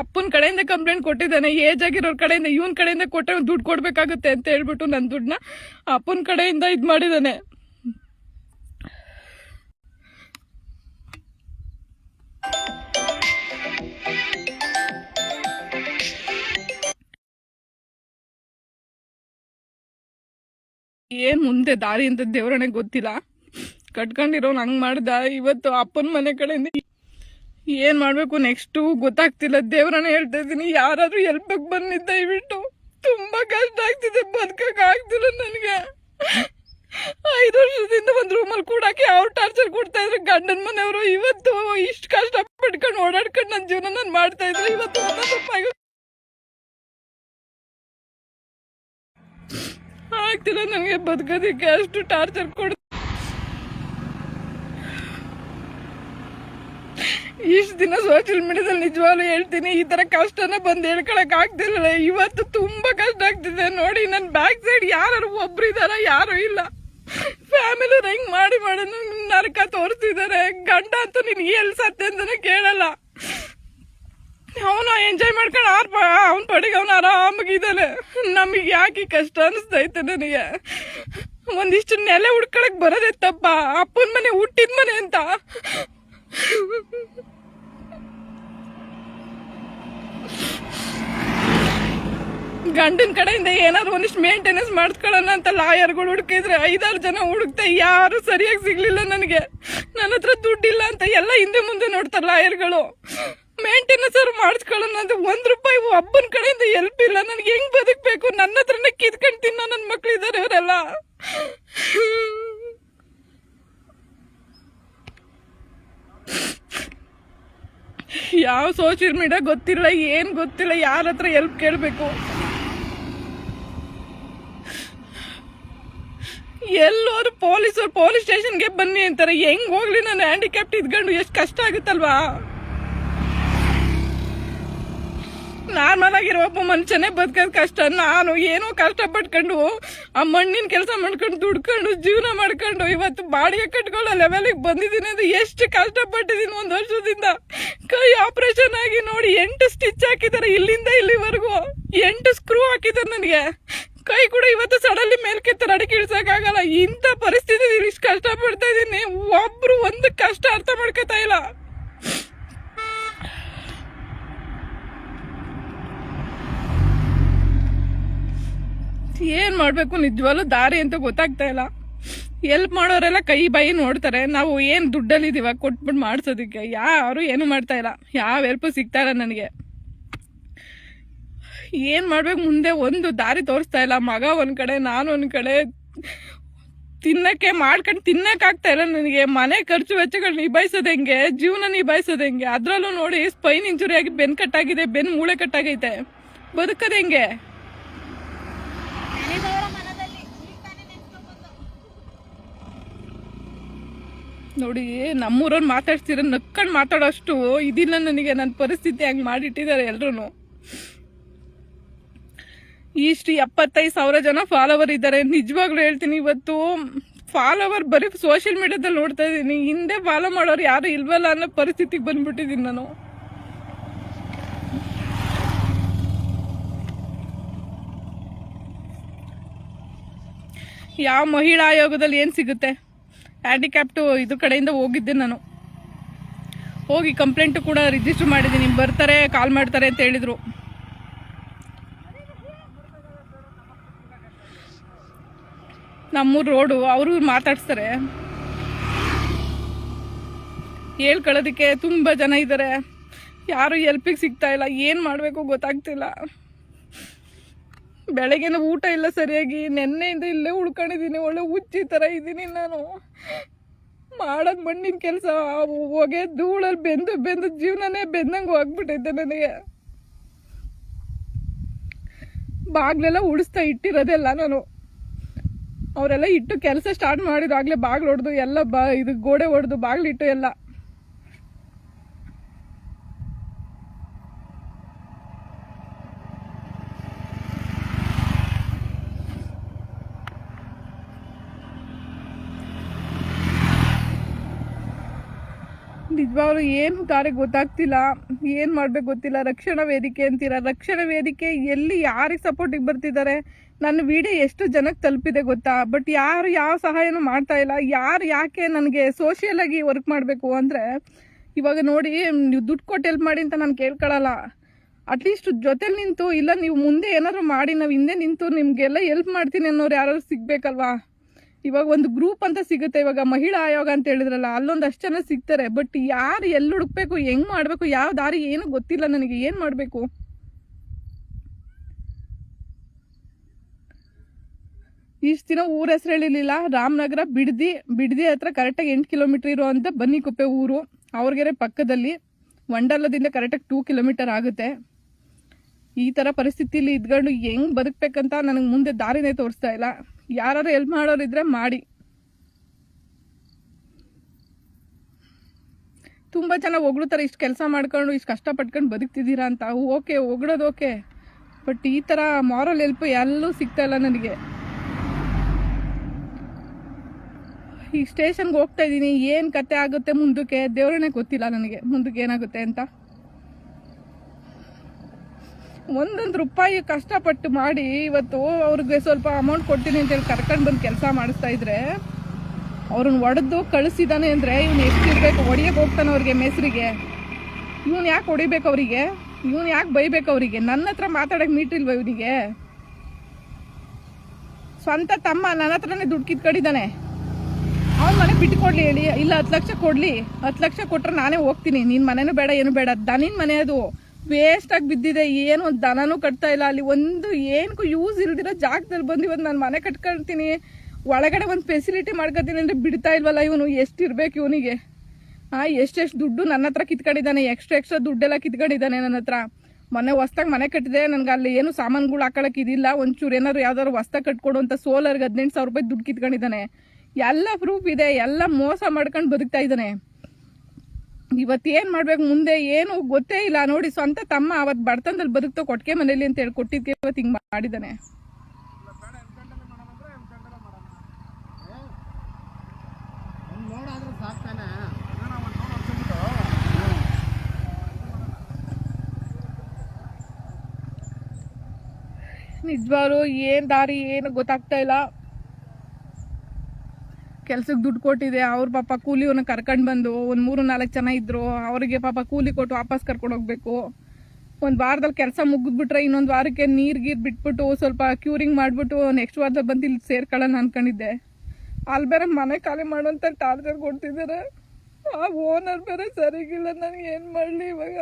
ಅಪ್ಪನ ಕಡೆಯಿಂದ ಕಂಪ್ಲೇಂಟ್ ಕೊಟ್ಟಿದ್ದಾನೆ ಏಜ್ ಆಗಿರೋರ್ ಕಡೆಯಿಂದ, ಇವನ್ ಕಡೆಯಿಂದ ಕೊಟ್ಟರೆ ದುಡ್ಡು ಕೊಡ್ಬೇಕಾಗುತ್ತೆ ಅಂತ ಹೇಳ್ಬಿಟ್ಟು ನನ್ನ ದುಡ್ಡನ್ನ ಅಪ್ಪನ ಕಡೆಯಿಂದ ಇದು ಮಾಡಿದ್ದಾನೆ. ಏನ್ ಮುಂದೆ ದಾರಿ ಅಂತ ದೇವ್ರನೆ ಗೊತ್ತಿಲ್ಲ. ಕಟ್ಕೊಂಡಿರೋನ್ ಹಂಗ್ ಮಾಡ್ದ, ಇವತ್ತು ಅಪ್ಪನ ಮನೆ ಕಡೆಯಿಂದ ಏನ್ ಮಾಡಬೇಕು ನೆಕ್ಸ್ಟು ಗೊತ್ತಾಗ್ತಿಲ್ಲ. ದೇವ್ರನ್ನ ಹೇಳ್ತಾ ಇದ್ದೀನಿ, ಯಾರಾದ್ರೂ ಎಲ್ಪಕ್ಕೆ ಬಂದಿದ್ದ ದಯವಿಟ್ಟು ತುಂಬಾ ಕಷ್ಟ ಆಗ್ತಿದೆ, ಬದುಕಕ್ ಆಗ್ತಿಲ್ಲ ನನಗೆ. ಐದು ವರ್ಷದಿಂದ ಒಂದು ರೂಮಲ್ಲಿ ಕೂಡಕ್ಕೆ ಅವ್ರು ಟಾರ್ಚರ್ ಕೊಡ್ತಾ ಇದ್ರು. ಗಂಡನ ಮನೆಯವರು ಇವತ್ತು ಇಷ್ಟು ಕಷ್ಟ ಪಡ್ಕೊಂಡು ಓಡಾಡ್ಕೊಂಡು ನನ್ನ ಜೀವನ ನಾನು ಮಾಡ್ತಾ ಇದ್ರು. ಇವತ್ತು ಆಗ್ತಿಲ್ಲ ನನಗೆ ಬದುಕೋದಕ್ಕೆ ಅಷ್ಟು ಟಾರ್ಚರ್ ಕೊಡ್ ಇಷ್ಟು ದಿನ ಸೋಷಿಯಲ್ ಮೀಡಿಯಾದಲ್ಲಿ ನಿಜವಾಗ್ಲೂ ಹೇಳ್ತೀನಿ, ಈ ತರ ಕಷ್ಟನ ಬಂದು ಹೇಳ್ಕೊಳಕ್ ಆಗ್ತಿರ್ಲಿಲ್ಲ. ಇವತ್ತು ತುಂಬಾ ಕಷ್ಟ ಆಗ್ತಿದೆ. ನೋಡಿ ನನ್ನ ಬ್ಯಾಕ್ ಸೈಡ್ ಯಾರು ಒಬ್ರು ಇದಾರ, ಯಾರು ಇಲ್ಲ. ಫ್ಯಾಮಿಲಿ ಹೆಂಗ್ ಮಾಡಿ ಮಾಡಿ ನರಕ ತೋರಿಸ್ತಿದ್ದಾರೆ ಗಂಡ ಅಂತೂ ನೀನು ಎಲ್ಲಿ ಸತ್ಯ ಅಂತಾನೆ ಕೇಳಲ್ಲ. ಅವನು ಎಂಜಾಯ್ ಮಾಡ್ಕೊಂಡು ಆರ್ ಅವನ ಪಡಿಗೆ ಅವನು ಆರಾಮಾಗಿದ್ದಾನೆ ನಮಗೆ ಯಾಕೆ ಕಷ್ಟ ಅನಿಸ್ತೈತೆ ನನಗೆ? ಒಂದಿಷ್ಟು ನೆಲೆ ಹುಡ್ಕೊಳಕ್ ಬರೋದೇ ತಪ್ಪ? ಅಪ್ಪನ ಮನೆ, ಹುಟ್ಟಿದ ಮನೆ ಅಂತ? ಗಂಡನ ಕಡೆಯಿಂದ ಏನಾದ್ರು ಒಂದಿಷ್ಟು ಮೇಂಟೆನೆನ್ಸ್ ಮಾಡ್ಕೊಳ್ಳೋಣ ಅಂತ ಲಾಯರ್ಗಳು ಹುಡುಕಿದ್ರೆ ಐದಾರು ಜನ ಹುಡುಕ್ತಾ ಯಾರು ಸರಿಯಾಗಿ ಸಿಗ್ಲಿಲ್ಲ ನನಗೆ. ನನ್ನ ಹತ್ರ ದುಡ್ಡಿಲ್ಲ ಅಂತ ಎಲ್ಲ ಹಿಂದೆ ಮುಂದೆ ನೋಡ್ತಾರೆ ಲಾಯರ್ಗಳು. ಮೇಂಟೆನೆನ್ಸ್ ಅವ್ರು ಮಾಡಿಸ್ಕೊಳ್ಳೋಣ ಅಂತ ಒಂದು ರೂಪಾಯಿ ಒಬ್ಬನ ಕಡೆಯಿಂದ ಎಲ್ಪ್ ಇಲ್ಲ. ನನಗೆ ಹೆಂಗ್ ಬದುಕಬೇಕು? ನನ್ನ ಹತ್ರನೇ ಕಿತ್ಕೊಂಡು ತಿನ್ನೋ ನನ್ನ ಮಕ್ಳು ಇದ್ದಾರೆ ಅವರೆಲ್ಲ ಯಾವ ಸೋಷಿಯಲ್ ಮೀಡಿಯಾ ಗೊತ್ತಿಲ್ಲ, ಏನ್ ಗೊತ್ತಿಲ್ಲ, ಯಾರ ಹತ್ರ ಎಲ್ಪ್ ಕೇಳಬೇಕು? ಎಲ್ಲೋರು ಪೊಲೀಸರು ಪೊಲೀಸ್ ಸ್ಟೇಷನ್ಗೆ ಬನ್ನಿ ಅಂತಾರೆ. ಹೆಂಗ್ ಹೋಗ್ಲಿ ನಾನು ಹ್ಯಾಂಡಿಕ್ಯಾಪ್ ಇದ್ಕೊಂಡು, ಎಷ್ಟು ಕಷ್ಟ ಆಗುತ್ತಲ್ವಾ? ನಾರ್ಮಲ್ ಆಗಿರೋ ಒಬ್ಬ ಮನುಷ್ಯನೇ ಬದುಕೋದು ಕಷ್ಟ. ನಾನು ಏನೋ ಕಷ್ಟ ಪಟ್ಕೊಂಡು ಆ ಮಣ್ಣಿನ ಕೆಲಸ ಮಾಡ್ಕೊಂಡು, ದುಡ್ಕೊಂಡು, ಜೀವನ ಮಾಡ್ಕೊಂಡು, ಇವತ್ತು ಬಾಡಿಗೆ ಕಟ್ಕೊಳ್ಳೋ ಲೆವೆಲಿಗೆ ಬಂದಿದ್ದೀನಿ ಅಂದ್ರೆ ಎಷ್ಟು ಕಷ್ಟಪಟ್ಟಿದ್ದೀನಿ ಒಂದು ವರ್ಷದಿಂದ. ಕೈ ಆಪರೇಷನ್ ಆಗಿ ನೋಡಿ, ಎಂಟು ಸ್ಟಿಚ್ ಹಾಕಿದ್ದಾರೆ ಇಲ್ಲಿಂದ ಇಲ್ಲಿವರೆಗೂ. ಎಂಟು ಸ್ಕ್ರೂ ಹಾಕಿದ್ದಾರೆ ನನಗೆ. ಕೈ ಕೂಡ ಇವತ್ತು ಸಡನ್ಲಿ ಮೇಲ್ಕೆ ಅಡಿಕೆ ಆಗಲ್ಲ ಇಂಥ ಪರಿಸ್ಥಿತಿ ಇಷ್ಟು ಕಷ್ಟ ಪಡ್ತಾ ಇದ್ದೀನಿ ಒಬ್ರು ಒಂದು ಕಷ್ಟ ಅರ್ಥ ಮಾಡ್ಕೋತಾ ಇಲ್ಲ. ಏನು ಮಾಡಬೇಕು? ನಿಜವಾಗ್ಲೂ ದಾರಿ ಅಂತ ಗೊತ್ತಾಗ್ತಾ ಇಲ್ಲ. ಎಲ್ಪ್ ಮಾಡೋರೆಲ್ಲ ಕೈ ಬಾಯಿ ನೋಡ್ತಾರೆ. ನಾವು ಏನು ದುಡ್ಡಲ್ಲಿ ಇದೀವ ಕೊಟ್ಬಿಟ್ಟು ಮಾಡ್ಸೋದಕ್ಕೆ. ಯಾರು ಏನು ಮಾಡ್ತಾ ಇಲ್ಲ. ಯಾವ ಹೆಲ್ಪ್ ಸಿಗ್ತಾ ಇಲ್ಲ ನನಗೆ. ಏನ್ ಮಾಡ್ಬೇಕು? ಮುಂದೆ ಒಂದು ದಾರಿ ತೋರಿಸ್ತಾ ಇಲ್ಲ. ಮಗ ಒಂದು ಕಡೆ, ನಾನು ಒಂದು ಕಡೆ. ತಿನ್ನಕ್ಕೆ ಮಾಡ್ಕೊಂಡು ತಿನ್ನಕ್ ಆಗ್ತಾ ಇಲ್ಲ ನನಗೆ. ಮನೆ ಖರ್ಚು ವೆಚ್ಚಗಳು ನಿಭಾಯಿಸೋದು ಹೆಂಗೆ? ಜೀವನ ನಿಭಾಯಿಸೋದು ಹೆಂಗೆ? ಅದ್ರಲ್ಲೂ ನೋಡಿ ಸ್ಪೈನ್ ಇಂಜುರಿ ಆಗಿ ಬೆನ್ ಕಟ್ಟಾಗಿದೆ, ಬೆನ್ ಮೂಳೆ ಕಟ್ಟಾಗೈತೆ. ಬದುಕದ ಹೆಂಗೆ? ನೋಡಿ, ನಮ್ಮೂರವ್ರು ಮಾತಾಡ್ತಿರೋ ನಕ್ಕೊಂಡು ಮಾತಾಡೋಷ್ಟು ಇದಿಲ್ಲ ನನಗೆ. ನನ್ನ ಪರಿಸ್ಥಿತಿ ಹಂಗೆ ಮಾಡಿಟ್ಟಿದ್ದಾರೆ ಎಲ್ರು ಇಷ್ಟು ಎಪ್ಪತ್ತೈದು ಸಾವಿರ ಜನ ಫಾಲೋವರ್ ಇದ್ದಾರೆ. ನಿಜವಾಗ್ಲೂ ಹೇಳ್ತೀನಿ ಇವತ್ತು ಫಾಲೋವರ್ ಬರೀ ಸೋಷಿಯಲ್ ಮೀಡಿಯಾದಲ್ಲಿ ನೋಡ್ತಾ ಇದ್ದೀನಿ. ಹಿಂದೆ ಫಾಲೋ ಮಾಡೋರು ಯಾರು ಇಲ್ವಲ್ಲ ಅನ್ನೋ ಪರಿಸ್ಥಿತಿಗೆ ಬಂದ್ಬಿಟ್ಟಿದ್ದೀನಿ ನಾನು. ಯಾವ ಮಹಿಳಾ ಆಯೋಗದಲ್ಲಿ ಏನು ಸಿಗುತ್ತೆ? ಹ್ಯಾಂಡಿಕ್ಯಾಪ್ಟು ಇದ್ರ ಕಡೆಯಿಂದ ಹೋಗಿದ್ದೆ ನಾನು. ಹೋಗಿ ಕಂಪ್ಲೇಂಟು ಕೂಡ ರಿಜಿಸ್ಟರ್ ಮಾಡಿದ್ದೀನಿ. ಬರ್ತಾರೆ ಕಾಲ್ ಮಾಡ್ತಾರೆ ಅಂತ ಹೇಳಿದರು. ನಮ್ಮೂರು ರೋಡು, ಅವರು ಮಾತಾಡ್ಸ್ತಾರೆ. ಹೇಳ್ಕೊಳ್ಳೋದಕ್ಕೆ ತುಂಬ ಜನ ಇದ್ದಾರೆ ಯಾರು ಎಲ್ಪಿಗೆ ಸಿಗ್ತಾ ಇಲ್ಲ, ಏನು ಮಾಡಬೇಕು ಗೊತ್ತಾಗ್ತಿಲ್ಲ. ಬೆಳಗ್ಗೆನ ಊಟ ಇಲ್ಲ ಸರಿಯಾಗಿ, ನೆನ್ನೆಯಿಂದ ಇಲ್ಲೇ ಉಳ್ಕೊಂಡಿದ್ದೀನಿ, ಒಳ್ಳೆ ಹುಚ್ಚಿ ಥರ ಇದ್ದೀನಿ ನಾನು. ಮಾಡೋದು ಮಣ್ಣಿನ ಕೆಲಸ ಹೊಗೆ ಧೂಳಲ್ಲಿ ಬೆಂದು ಬೆಂದು ಜೀವನನೇ ಬೆಂದಂಗೆ ಹೋಗ್ಬಿಟ್ಟೈತೆ ನನಗೆ. ಬಾಗ್ಲೆಲ್ಲ ಉಡಿಸ್ತಾ ಇಟ್ಟಿರೋದೆಲ್ಲ ನಾನು. ಅವರೆಲ್ಲ ಇಟ್ಟು ಕೆಲಸ ಸ್ಟಾರ್ಟ್ ಮಾಡಿದಾಗಲೇ ಬಾಗ್ಲು ಹೊಡೆದು ಎಲ್ಲ ಬ ಇದು ಗೋಡೆ ಹೊಡೆದು ಬಾಗ್ಲಿಟ್ಟು ಎಲ್ಲ. ನಿಜವಾಗ್ಲೂ ಏನು ಕಾರ್ಯ ಗೊತ್ತಾಗ್ತಿಲ್ಲ, ಏನು ಮಾಡಬೇಕು ಗೊತ್ತಿಲ್ಲ. ರಕ್ಷಣಾ ವೇದಿಕೆ ಅಂತೀರ? ರಕ್ಷಣಾ ವೇದಿಕೆ ಎಲ್ಲಿ ಯಾರಿಗೆ ಸಪೋರ್ಟಿಗೆ ಬರ್ತಿದ್ದಾರೆ? ನನ್ನ ವಿಡಿಯೋ ಎಷ್ಟು ಜನಕ್ಕೆ ತಲುಪಿದೆ ಗೊತ್ತಾ? ಬಟ್ ಯಾರು ಯಾವ ಸಹಾಯನೂ ಮಾಡ್ತಾ ಇಲ್ಲ. ಯಾರು ಯಾಕೆ ನನಗೆ ಸೋಷಿಯಲ್ ಆಗಿ ವರ್ಕ್ ಮಾಡಬೇಕು ಅಂದರೆ, ಇವಾಗ ನೋಡಿ, ನೀವು ದುಡ್ಡು ಕೊಟ್ಟು ಹೆಲ್ಪ್ ಮಾಡಿ ಅಂತ ನಾನು ಕೇಳ್ಕೊಳ್ಳಲ್ಲ ಅಟ್ಲೀಸ್ಟ್ ಜೊತೆಲಿ ನಿಂತು, ಇಲ್ಲ ನೀವು ಮುಂದೆ ಏನಾದರೂ ಮಾಡಿ, ನಾವು ಹಿಂದೆ ನಿಂತು ನಿಮಗೆಲ್ಲ ಹೆಲ್ಪ್ ಮಾಡ್ತೀನಿ ಅನ್ನೋರು ಯಾರಾದ್ರು ಸಿಗ್ಬೇಕಲ್ವಾ? ಇವಾಗ ಒಂದು ಗ್ರೂಪ್ ಅಂತ ಸಿಗುತ್ತೆ, ಇವಾಗ ಮಹಿಳಾ ಆಯೋಗ ಅಂತ ಹೇಳಿದ್ರಲ್ಲ, ಅಲ್ಲೊಂದು ಅಷ್ಟು ಜನ ಸಿಗ್ತಾರೆ ಬಟ್ ಯಾರು ಎಲ್ಲಿ ಹುಡುಕ್ಬೇಕು, ಹೆಂಗ್ ಮಾಡಬೇಕು, ಯಾವ ದಾರಿ ಏನು ಗೊತ್ತಿಲ್ಲ ನನಗೆ, ಏನು ಮಾಡಬೇಕು? ಇಷ್ಟು ದಿನ ಊರ ಹೆಸರು ಹೇಳಿರ್ಲಿಲ್ಲ, ರಾಮನಗರ ಬಿಡ್ದಿ ಬಿಡ್ದಿ ಹತ್ರ ಕರೆಕ್ಟಾಗಿ ಎಂಟು ಕಿಲೋಮೀಟರ್ ಇರುವಂಥ ಬನ್ನಿಕೊಪ್ಪೆ ಊರು, ಅವ್ರಿಗೆರೆ ಪಕ್ಕದಲ್ಲಿ ವಂಡರ್ಲದಿಂದ ಕರೆಕ್ಟಾಗಿ ಟೂ ಕಿಲೋಮೀಟರ್ ಆಗುತ್ತೆ. ಈ ಥರ ಪರಿಸ್ಥಿತಿಲಿ ಇದ್ಕೊಂಡು ಹೆಂಗ್ ಬದುಕಬೇಕಂತ ನನಗೆ ಮುಂದೆ ದಾರಿನೇ ತೋರಿಸ್ತಾ ಇಲ್ಲ. ಯಾರು ಹೆಲ್ಪ್ ಮಾಡೋರಿದ್ರೆ ಮಾಡಿ. ತುಂಬ ಚೆನ್ನಾಗಿ ಹೊಗಳ್ತಾರೆ, ಇಷ್ಟು ಕೆಲಸ ಮಾಡ್ಕೊಂಡು, ಇಷ್ಟು ಕಷ್ಟಪಟ್ಕೊಂಡು ಬದುಕ್ತಿದ್ದೀರಾ ಅಂತ. ಓಕೆ ಹೊಗಳೋದು ಓಕೆ ಬಟ್ ಈ ಥರ ಮಾರಲ್ ಹೆಲ್ಪ್ ಎಲ್ಲೂ ಸಿಗ್ತಾ ಇಲ್ಲ ನನಗೆ. ಈ ಸ್ಟೇಷನ್ಗೆ ಹೋಗ್ತಾ ಇದ್ದೀನಿ, ಏನು ಕತೆ ಆಗುತ್ತೆ ಮುಂದಕ್ಕೆ? ದೇವ್ರನ್ನೇ ಗೊತ್ತಿಲ್ಲ ನನಗೆ, ಮುಂದಕ್ಕೆ ಏನಾಗುತ್ತೆ ಅಂತ. ಒಂದೊಂದು ರೂಪಾಯಿ ಕಷ್ಟಪಟ್ಟು ಮಾಡಿ ಇವತ್ತು ಅವ್ರಿಗೆ ಸ್ವಲ್ಪ ಅಮೌಂಟ್ ಕೊಡ್ತೀನಿ ಅಂತೇಳಿ ಕರ್ಕೊಂಡು ಬಂದು ಕೆಲಸ ಮಾಡಿಸ್ತಾ ಇದ್ರೆ, ಅವ್ರನ್ನ ಒಡೆದು ಕಳಿಸಿದಾನೆ ಅಂದರೆ ಇವ್ನು ಎಷ್ಟಿರ್ಬೇಕು ಹೊಡಿಯಕ್ಕೆ ಹೋಗ್ತಾನೆ ಅವ್ರಿಗೆ ಮೆಸ್ರಿಗೆ. ಇವ್ನು ಯಾಕೆ ಹೊಡಿಬೇಕು ಅವರಿಗೆ? ಇವ್ನು ಯಾಕೆ ಬೈಬೇಕು ಅವರಿಗೆ? ನನ್ನ ಹತ್ರ ಮಾತಾಡೋಕೆ ಮೀಟಿಲ್ವ ಇವನಿಗೆ? ಸ್ವಂತ ತಮ್ಮ ನನ್ನ ಹತ್ರನೇ ದುಡ್ಡು ಕಿತ್ಕೊಂಡಿದ್ದಾನೆ. ಅವ್ನ ಮನೆ ಬಿಟ್ಟು ಕೊಡ್ಲಿ ಹೇಳಿ. ಇಲ್ಲ, ಹತ್ತು ಲಕ್ಷ ಕೊಡಲಿ. ಹತ್ತು ಲಕ್ಷ ಕೊಟ್ಟರೆ ನಾನೇ ಹೋಗ್ತೀನಿ. ನಿನ್ನ ಮನೇನೂ ಬೇಡ, ಏನು ಬೇಡ. ದನಿನ ಮನೆ ಅದು. ವೇಸ್ಟ್ ಆಗಿ ಬಿದ್ದಿದೆ, ಏನು ಒಂದು ದನನೂ ಕಟ್ತಾ ಇಲ್ಲ. ಅಲ್ಲಿ ಒಂದು ಏನಕ್ಕೂ ಯೂಸ್ ಇಲ್ದಿರೋ ಜಾಗದಲ್ಲಿ ಬಂದು ಇವತ್ತು ನಾನು ಮನೆ ಕಟ್ಕೊಳ್ತೀನಿ. ಒಳಗಡೆ ಒಂದು ಫೆಸಿಲಿಟಿ ಮಾಡ್ಕೊತೀನಿ ಅಂದರೆ ಬಿಡ್ತಾ ಇಲ್ವಲ್ಲ ಇವನು? ಎಷ್ಟಿರ್ಬೇಕು ಇವನಿಗೆ? ಹಾಂ ಎಷ್ಟೆಷ್ಟು ದುಡ್ಡು ನನ್ನ ಹತ್ರ ಕಿತ್ಕೊಂಡಿದ್ದಾನೆ? ಎಕ್ಸ್ಟ್ರಾ ಎಕ್ಸ್ಟ್ರಾ ದುಡ್ಡೆಲ್ಲ ಕಿತ್ಕೊಂಡಿದ್ದಾನೆ ನನ್ನ ಹತ್ರ. ಮೊನ್ನೆ ಹೊಸ್ದಾಗಿ ಮನೆ ಕಟ್ಟಿದೆ, ನನಗೆ ಅಲ್ಲಿ ಏನು ಸಾಮಾನುಗಳು ಹಾಕೊಳಕ್ಕೆ ಇದಿಲ್ಲ. ಒಂಚೂರು ಏನಾದ್ರು ಯಾವ್ದಾದ್ರು ಹೊಸ್ದಾಗಿ ಕಟ್ಕೊಡು ಅಂತ ಸೋಲರ್ಗೆ ಹದಿನೆಂಟು ಸಾವಿರ ರೂಪಾಯಿ ದುಡ್ಡು ಕಿತ್ಕೊಂಡಿದ್ದಾನೆ. ಎಲ್ಲ ಪ್ರೂಫ್ ಇದೆ, ಎಲ್ಲ ಮೋಸ ಮಾಡ್ಕೊಂಡು ಬದುಕ್ತಾ ಇದ್ದಾನೆ. ಇವತ್ತು ಏನು ಮಾಡ್ಬೇಕು? ಮುಂದೆ ಏನು ಗೊತ್ತೇ ಇಲ್ಲ. ನೋಡಿ, ಸ್ವಂತ ತಮ್ಮ ಅವತ್ತು ಬಡತನದಲ್ಲಿ ಬದುಕ್ತು ಕೊಟ್ಟಿಗೆ ಮನೇಲಿ ಅಂತ ಹೇಳಿ ಕೊಟ್ಟಿದ್ಕೆ ಇವತ್ತು ಹಿಂಗೆ ಮಾಡಿದಾನೆ ನಿಜವಾಗ್ಲು ಏನು ದಾರಿ ಏನು ಗೊತ್ತಾಗ್ತಾ ಇಲ್ಲ. ಕೆಲ್ಸಕ್ಕೆ ದುಡ್ಡು ಕೊಟ್ಟಿದೆ, ಅವ್ರ ಪಾಪ ಕೂಲಿಯವ್ನ ಕರ್ಕೊಂಡು ಬಂದು ಒಂದು ಮೂರು ನಾಲ್ಕು ಜನ ಇದ್ರು, ಅವರಿಗೆ ಪಾಪ ಕೂಲಿ ಕೊಟ್ಟು ವಾಪಸ್ ಕರ್ಕೊಂಡು ಹೋಗ್ಬೇಕು. ಒಂದು ವಾರದಲ್ಲಿ ಕೆಲಸ ಮುಗಿದ್ಬಿಟ್ರೆ ಇನ್ನೊಂದು ವಾರಕ್ಕೆ ನೀರು ಗೀರು ಬಿಟ್ಬಿಟ್ಟು ಸ್ವಲ್ಪ ಕ್ಯೂರಿಂಗ್ ಮಾಡಿಬಿಟ್ಟು ನೆಕ್ಸ್ಟ್ ವಾರದಲ್ಲಿ ಬಂದು ಇಲ್ಲಿ ಸೇರ್ಕೊಳ್ಳೋಣ ಅನ್ಕೊಂಡಿದ್ದೆ. ಅಲ್ಲಿ ಬೇರೆ ಮನೆ ಖಾಲಿ ಮಾಡೋಂಥ ಟಾರ್ಚರ್ ಕೊಡ್ತಿದ್ದಾರೆ ಆ ಓನರ್ ಬೇರೆ ಸರಿಗಿಲ್ಲ ನನಗೆ ಏನು ಮಾಡಲಿ ಇವಾಗ?